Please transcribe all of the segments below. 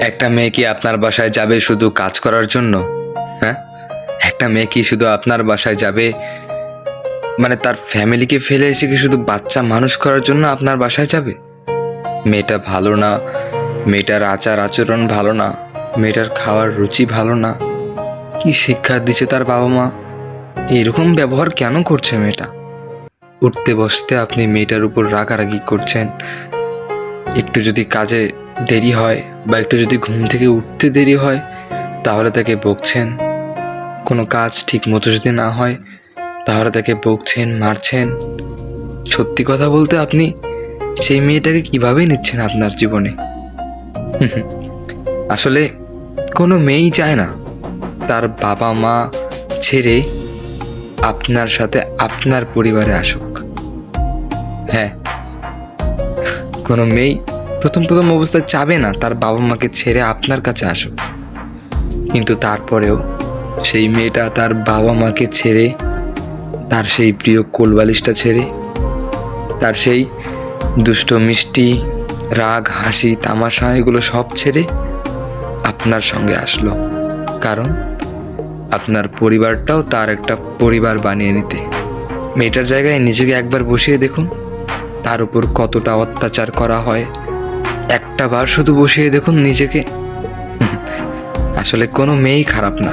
একটা মেয়ে কি আপনার বাসায় যাবে শুধু কাজ করার জন্য? হ্যাঁ? একটা মেয়ে কি শুধু আপনার বাসায় যাবে? মানে তার ফ্যামিলিকে ফেলে এসে কি শুধু বাচ্চা মানুষ করার জন্য আপনার বাসায় যাবে? মেয়েটা ভালো না। মেয়েটার আচার আচরণ ভালো না। মেয়েটার খাওয়ার রুচি ভালো না। কি শিক্ষা দিচ্ছে তার বাবা মা? এরকম ব্যবহার কেন করছে মেয়েটা? উঠতে বসতে আপনি মেয়েটার উপর রাগারাগি করছেন। একটু যদি কাজে দেরি হয় বা একটু যদি ঘুম থেকে উঠতে দেরি হয়, তাহলে তাকে বকছেন। কোনো কাজ ঠিক মতো যদি না হয়, তাহলে তাকে বকছেন, মারছেন। সত্যি কথা বলতে আপনি সেই মেয়েটাকে কীভাবে নিচ্ছেন আপনার জীবনে? আসলে কোনো মেয়েই চায় না। তার বাবা মা ছেড়ে আপনার সাথে আপনার পরিবারে আসুক। হ্যাঁ কোনো মেয়ে প্রথম প্রথম অবস্থায় চাবে না, তার বাবা মাকে ছেড়ে আপনার কাছে আসুক। কিন্তু তারপরেও সেই মেয়েটা তার বাবা মাকে ছেড়ে, তার সেই প্রিয় কোলবালিশটা ছেড়ে, তার সেই দুষ্ট মিষ্টি, রাগ, হাসি, তামাশা, এগুলো সব ছেড়ে আপনার সঙ্গে আসলো। কারণ আপনার পরিবারটাও তার একটা পরিবার বানিয়ে নিতে। মেয়েটার জায়গায় নিজেকে একবার বসিয়ে দেখুন, তার উপর কতটা অত্যাচার করা হয় একটা বার শুধু বসিয়ে দেখুন নিজেকে। আসলে কোনো মেয়েই খারাপ না।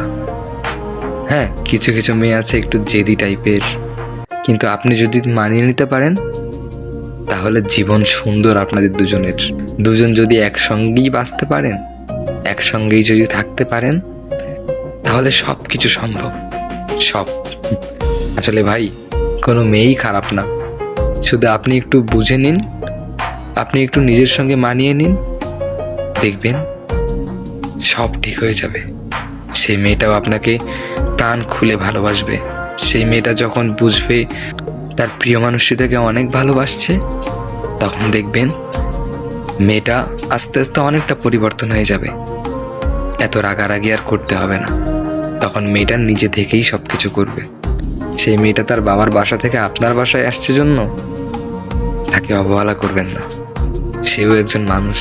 হ্যাঁ কিছু কিছু মেয়ে আছে একটু জেদি টাইপের। কিন্তু আপনি যদি মানিয়ে নিতে পারেন, তাহলে জীবন সুন্দর আপনাদের দুজনের। দুজন যদি একসঙ্গেই বাঁচতে পারেন, একসঙ্গেই যদি থাকতে পারেন, তাহলে সব কিছু সম্ভব। সব। আসলে ভাই, কোনো মেয়েই খারাপ না। শুধু আপনি একটু বুঝে নিন আপনি একটু নিজের সঙ্গে মানিয়ে নিন। দেখবেন সব ঠিক হয়ে যাবে। সেই মেয়েটাও আপনাকে প্রাণ খুলে ভালোবাসবে। সেই মেয়েটা যখন বুঝবে তার প্রিয় মানুষটি তাকে অনেক ভালোবাসছে, তখন দেখবেন মেয়েটা আস্তে আস্তে অনেকটা পরিবর্তন হয়ে যাবে। এত রাগারাগি আর করতে হবে না। তখন মেয়েটা নিজে থেকেই সব কিছু করবে। সেই মেয়েটা তার বাবার বাসা থেকে আপনার বাসায় আসছে জন্য তাকে অবহেলা করবেন না। সেও একজন মানুষ